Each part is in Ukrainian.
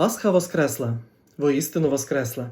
Пасха Воскресла, воістину Воскресла.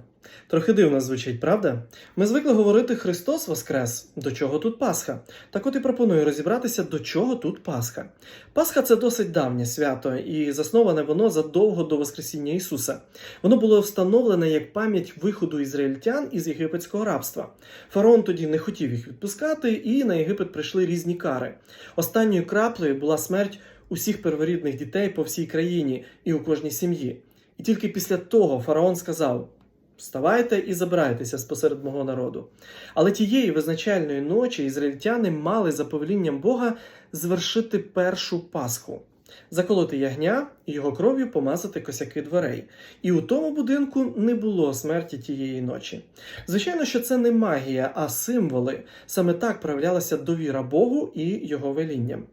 Трохи дивно звучить, правда? Ми звикли говорити Христос Воскрес. До чого тут Пасха? Так от і пропоную розібратися, до чого тут Пасха. Пасха це досить давнє свято, і засноване воно задовго до Воскресіння Ісуса. Воно було встановлене як пам'ять виходу ізраїльтян із єгипетського рабства. Фараон тоді не хотів їх відпускати, і на Єгипет прийшли різні кари. Останньою краплею була смерть усіх перворідних дітей по всій країні і у кожній сім'ї. І тільки після того фараон сказав: Вставайте і забирайтеся спосеред мого народу. Але тієї визначальної ночі ізраїльтяни мали за повелінням Бога звершити першу Пасху, заколоти ягня і його кров'ю помазати косяки дверей. І у тому будинку не було смерті тієї ночі. Звичайно, що це не магія, а символи. Саме так проявлялася довіра Богу і його велінням.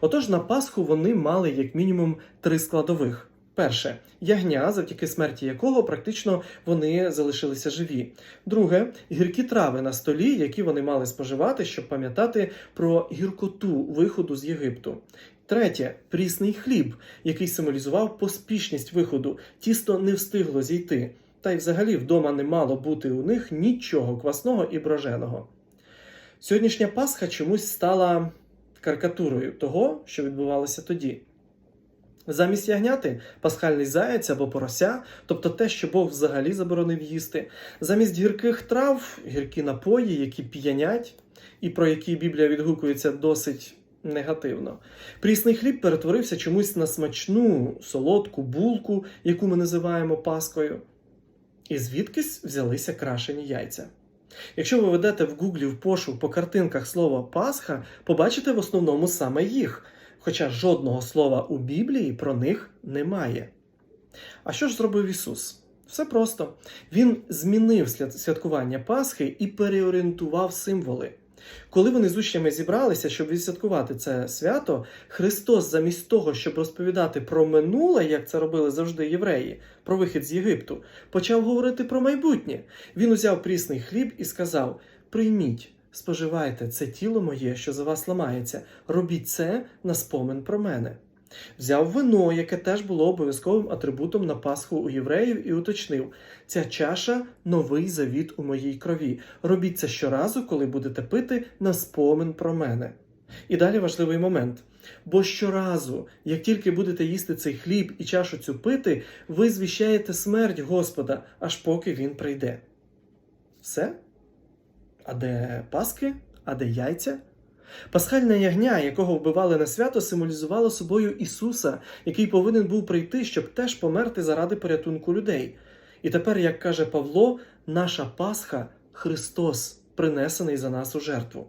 Отож, на Пасху вони мали як мінімум три складових. Перше ягня, завдяки смерті якого практично вони залишилися живі. Друге гіркі трави на столі, які вони мали споживати, щоб пам'ятати про гіркоту виходу з Єгипту. Третє прісний хліб, який символізував поспішність виходу. Тісто не встигло зійти. Та й взагалі вдома не мало бути у них нічого квасного і броженого. Сьогоднішня Пасха чомусь стала карикатурою того, що відбувалося тоді. Замість ягняти пасхальний заяць або порося, тобто те, що Бог взагалі заборонив їсти, замість гірких трав, гіркі напої, які п'янять, і про які Біблія відгукується досить негативно. Прісний хліб перетворився чомусь на смачну, солодку булку, яку ми називаємо паскою. І звідкись взялися крашені яйця. Якщо ви ведете в Гуглі в пошук по картинках слово Пасха, побачите в основному саме їх хоча жодного слова у Біблії про них немає. А що ж зробив Ісус? Все просто. Він змінив святкування Пасхи і переорієнтував символи. Коли вони з учнями зібралися, щоб відсвяткувати це свято, Христос, замість того, щоб розповідати про минуле, як це робили завжди євреї, про вихід з Єгипту, почав говорити про майбутнє. Він узяв прісний хліб і сказав: Прийміть, споживайте це тіло моє, що за вас ламається, робіть це на спомин про мене. Взяв вино, яке теж було обов'язковим атрибутом на Пасху у євреїв, і уточнив: ця чаша новий завіт у моїй крові. Робіть це щоразу, коли будете пити на спомин про мене. І далі важливий момент. Бо щоразу, як тільки будете їсти цей хліб і чашу цю пити, ви звіщаєте смерть Господа, аж поки він прийде. Все? А де паски? А де яйця? Пасхальне ягня, якого вбивали на свято, символізувало собою Ісуса, який повинен був прийти, щоб теж померти заради порятунку людей. І тепер, як каже Павло, наша Пасха Христос, принесений за нас у жертву.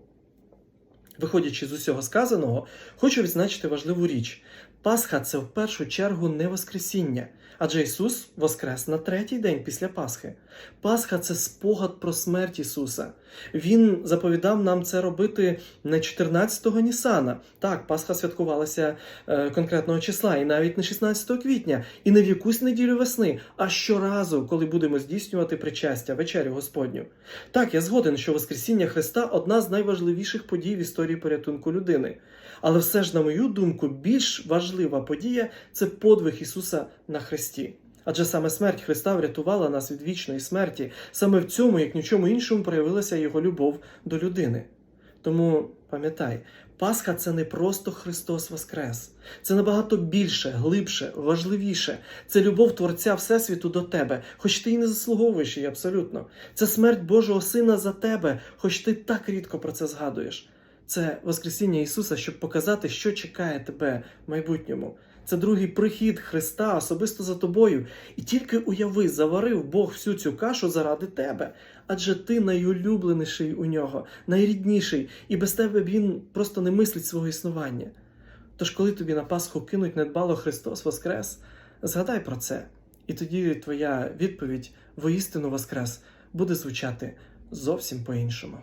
Виходячи з усього сказаного, хочу відзначити важливу річ: Пасха це в першу чергу не Воскресіння, адже Ісус воскрес на третій день після Пасхи. Пасха це спогад про смерть Ісуса. Він заповідав нам це робити не 14-го Нісана. Так, Пасха святкувалася е, конкретного числа, і навіть не 16 квітня, і не в якусь неділю весни, а щоразу, коли будемо здійснювати причастя, вечерю Господню. Так, я згоден, що Воскресіння Христа одна з найважливіших подій в історії порятунку людини. Але все ж, на мою думку, більш важлива подія це подвиг Ісуса на Христі. Адже саме смерть Христа врятувала нас від вічної смерті. Саме в цьому, як ні в чому іншому, проявилася Його любов до людини. Тому пам'ятай, Пасха це не просто Христос Воскрес, це набагато більше, глибше, важливіше. Це любов Творця Всесвіту до тебе, хоч ти й не заслуговуєш її абсолютно. Це смерть Божого Сина за тебе, хоч ти так рідко про це згадуєш. Це Воскресіння Ісуса, щоб показати, що чекає тебе в майбутньому. Це другий прихід Христа особисто за тобою. І тільки уяви, заварив Бог всю цю кашу заради тебе. Адже ти найулюбленіший у нього, найрідніший, і без тебе він просто не мислить свого існування. Тож, коли тобі на Пасху кинуть недбало Христос Воскрес, згадай про це, і тоді твоя відповідь воістину Воскрес буде звучати зовсім по-іншому.